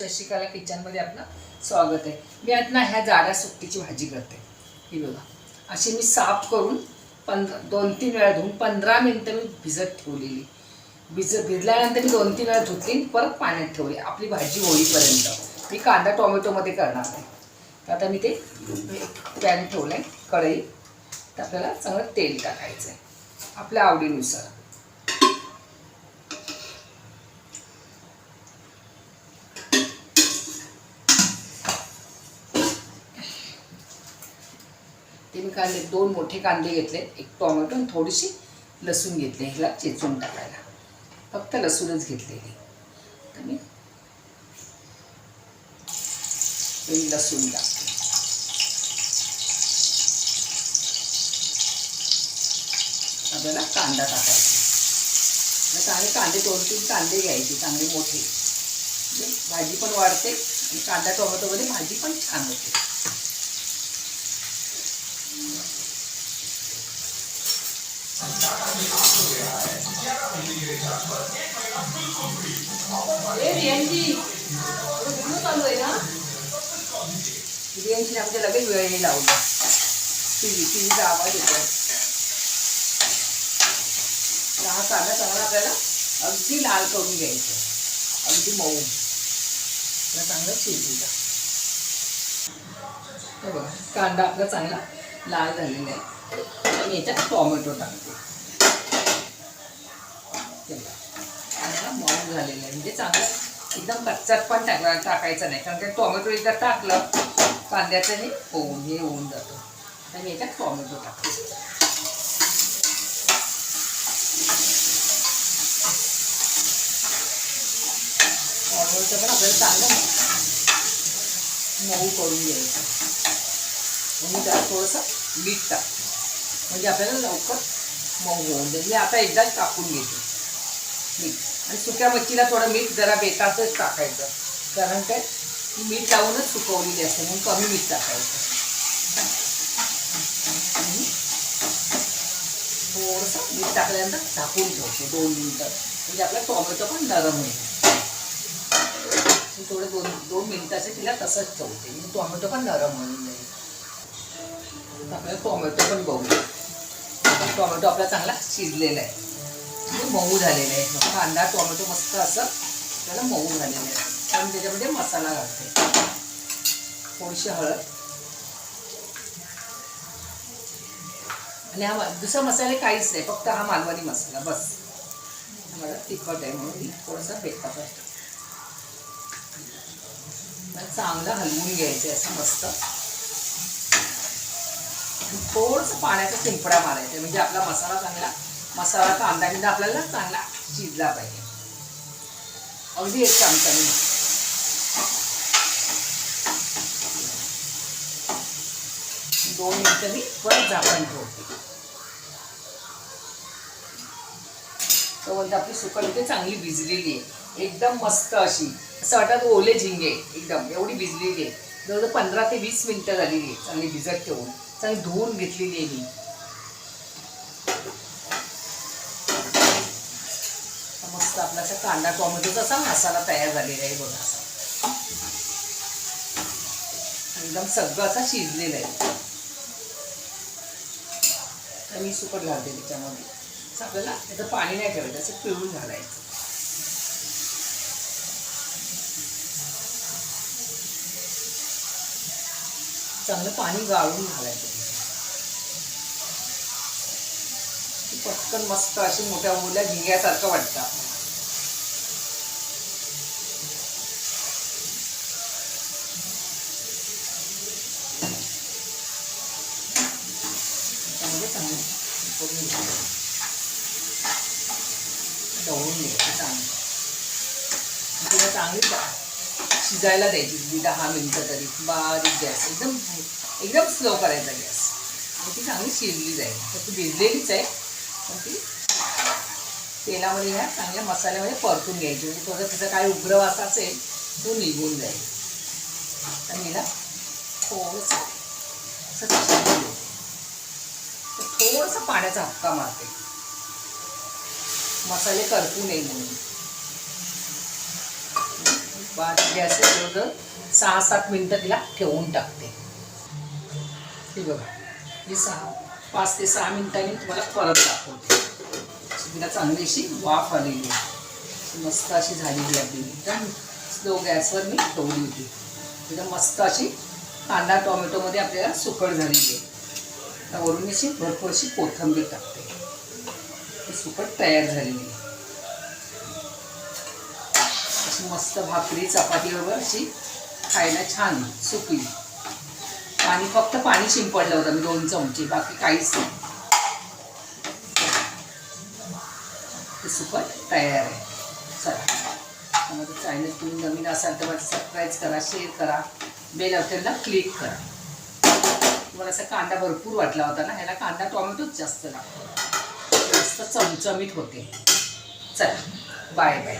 शशिकाला किचनमध्ये आपलं स्वागत आहे. मी आज ना ह्या जाड्या सुकटीची भाजी करते. ही बघा. अशी मी साफ करून पंधरा दोन तीन वेळा धुवून पंधरा मिनटं मी भिजत ठेवलेली. भिज भिजल्यानंतर मी दोन तीन वेळा धुतली परत पाण्यात ठेवली. आपली भाजी होईपर्यंत. मी कांदा टोमॅटोमध्ये करणार आहे. तर आता मी ते पॅन ठेवलं आहे कढई. तर आपल्याला चांगलं तेल टाकायचं आहे आपल्या आवडीनुसार. ते मी कांदे दोन मोठे कांदे घेतले एक टोमॅटो आणि थोडीशी लसूण घेतली ह्याला चेचून टाकायला. फक्त लसूणच घेतलेली. तर मी लसूण टाकते. आपल्याला कांदा टाकायचा. चांगले कांदे दोन तीन कांदे घ्यायचे चांगले मोठे. भाजी पण वाढते आणि कांदा टोमॅटोमध्ये भाजी पण छान होते. ए रियांची थोडं बोलणं चालू आहे ना रियांची आमच्या लगेच वेळ नाही लावला टी व्ही टी व्हीचा आवाज येतो तर हा कांदा चांगला आपल्याला अगदी लाल करून घ्यायचं अगदी मऊ त्याला चांगलं शिजूचा हे बघा कांदा आपला चांगला लाल झालेला आहे आणि याच्यात टोमॅटो टाकते हे बघा. कांदा मऊ झालेला आहे. म्हणजे चांगलं एकदम कच्चात पण टाकला टाकायचं नाही. कारण काय टोमॅटो एकदा टाकलं कांद्याचं हे होऊन हे होऊन जातं. आणि याच्यात टोमॅटो टाकतो. टोमॅटोचं पण आपल्याला चांगलं मऊ करून घ्यायचं. आणि त्यात थोडंसं मीठ टाकतो म्हणजे आपल्याला लवकर मऊ होऊन जाईल. मी आता एकदाच टाकून घेते. मीठ. आणि सुक्या मच्छीला थोडं मीठ जरा बेताचंच टाकायचं. कारण काय? ती मीठ लावूनच सुकवलेली असते म्हणून कमी मीठ टाकायचं. थोडंसं मीठ टाकल्यानंतर झाकून ठेवतो दोन मिनटं. म्हणजे आपला टोमॅटो पण नरम होईल. थोडे थोडं दोन दोन मिनिटाचे तिला तसंच ठेवते. म्हणजे टोमॅटो पण नरम होऊन आपल्याला टोमॅटो पण बघू. टोमॅटो आपला चांगला शिजलेला आहे. मऊ झालेलं आहे. कांदा टोमॅटो मस्त असं त्याला मऊ झालेलं आहे. आणि त्याच्यामध्ये मसाला घालते. थोडीशी हळद. आणि हा दुसरा मसाले काहीच नाही फक्त हा मालवणी मसाला बस. मला तिखट आहे म्हणून मी थोडंसं बेतात असतं चांगलं हलवून घ्यायचं आहे असं मस्त. थोडंसं पाण्याचा शिंपडा मारायचा म्हणजे आपला मसाला चांगला मसाला कांदा बिंदा आपल्याला चांगला शिजला पाहिजे. अगदी एक चमचा मी दोन मिनिट मी परत झाकण ठेवते. तोपर्यंत आपली सुकट इथे चांगली भिजलेली आहे. एकदम मस्त अशी. असं वाटत ओले झिंगे एकदम. एवढी भिजलेली आहे. जवळजवळ पंधरा ते वीस मिनिटं झालेली आहे. चांगली भिजत ठेवून. चांगली धुवून घेतलेली आहे मी आता मस्त आपला असा कांदा टोमॅटो असा मसाला तयार झालेला आहे बघा असा. एकदम सगळं असा शिजलेला आहे. तर मी सुकट घालते त्याच्यामध्ये. असं आपल्याला त्याचं पाणी नाही ठेवायचं असं पिळून घालायचं. चांगलं पाणी गाळून घालायचं. पटकन मस्त अशी मोठ्या मोठ्या झिंग्यासारखं वाटतं करून घ्यायचं ढवळून घ्यायचं चांगलं तिला चांगली शिजायला द्यायची ती दहा मिनटं तरी बारीक गॅस एकदम एकदम स्लो करायचा गॅस मग ती चांगली शिजली जाईल तर ती भिजलेलीच आहे पण ती तेलामध्ये ह्या चांगल्या मसाल्यामध्ये परतून घ्यायची म्हणजे थोडं तिचा काय उग्र वास असेल तो निघून जाईल तर मीला थोडंसं असं शिजवून थोडंसं पाण्याचा हक्का मारते. मसाले करपू नये म्हणून. बा गॅस सहा सात मिनटं तिला ठेवून टाकते. हे बघा ही सहा पाच ते सहा मिनिटांनी तुम्हाला परत दाखवते. तिला चांगली अशी वाफ आलेली आहे. मस्त अशी झालेली आपली. कारण स्लो गॅसवर मी ठेवली होती. एकदम मस्त अशी कांदा टोमॅटोमध्ये आपल्याला सुकट झालेली आहे. वरून अशी भरपूर अशी कोथिंबीर टाकते. ही सुकट तयार झालेली. आहे अशी मस्त भाकरी चपातीबरोबर अशी खायला छान सुकली. पाणी फक्त पाणी शिंपडलं होतं मी दोन चमचे बाकी काहीच नाही. ते सुकट तयार आहे. चला. माझं चॅनल तुम्ही नवीन असाल तर माझं सबस्क्राईब करा शेअर करा. बेल आयकॉनला क्लिक करा. थोडासा असा कांदा भरपूर वाटला होता ना ह्याला कांदा टोमॅटोच जास्त लागतो. जास्त चमचमीत होते. चला बाय बाय